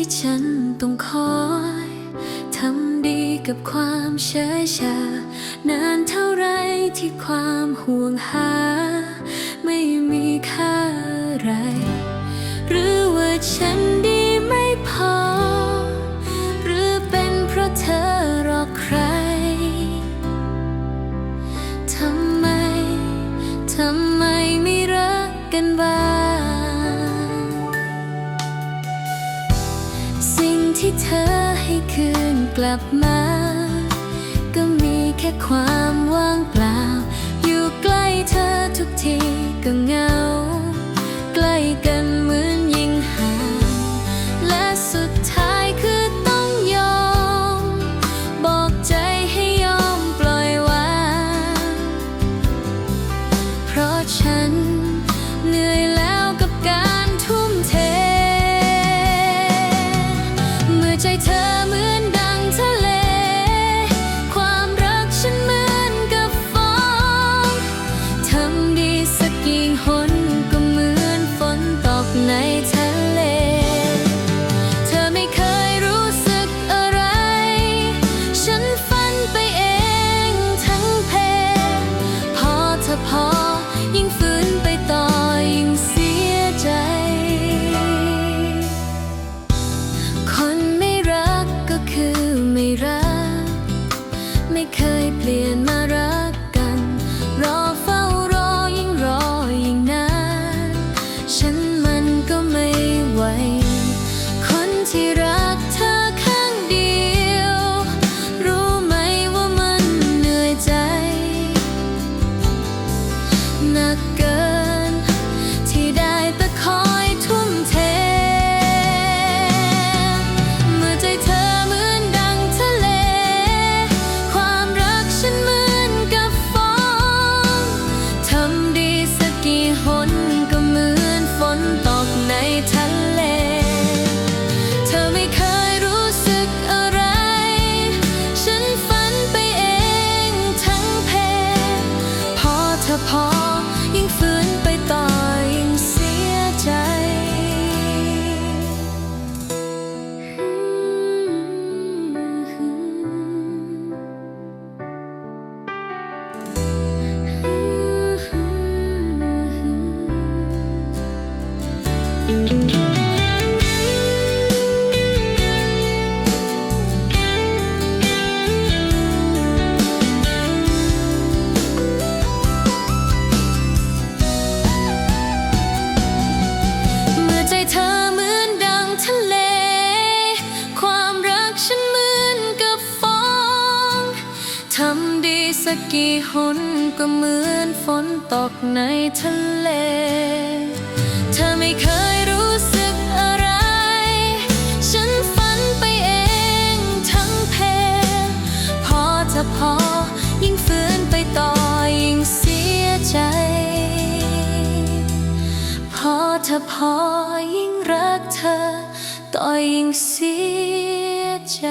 ที่ฉันต้องคอยทำดีกับความเฉยชานานเท่าไรที่ความห่วงหา ไม่มีค่าอะไร หรือว่าฉันดีไม่พอ หรือเป็นเพราะเธอรอใครทำไม ทำไมไม่รักกันบ้าง ที่เธอให้คืนกลับมา ก็มีแค่ความ ใจเธอ สักกี่หนก็เหมือนฝนตกในทะเล เธอไม่เคยรู้สึกอะไร ฉันฝันไปเองทั้งเพลงพอจะพอยิ่งฝืนไปต่อยิ่งเสียใจ พอจะพอยิ่งรักเธอ ต่อยิ่งเสียใจ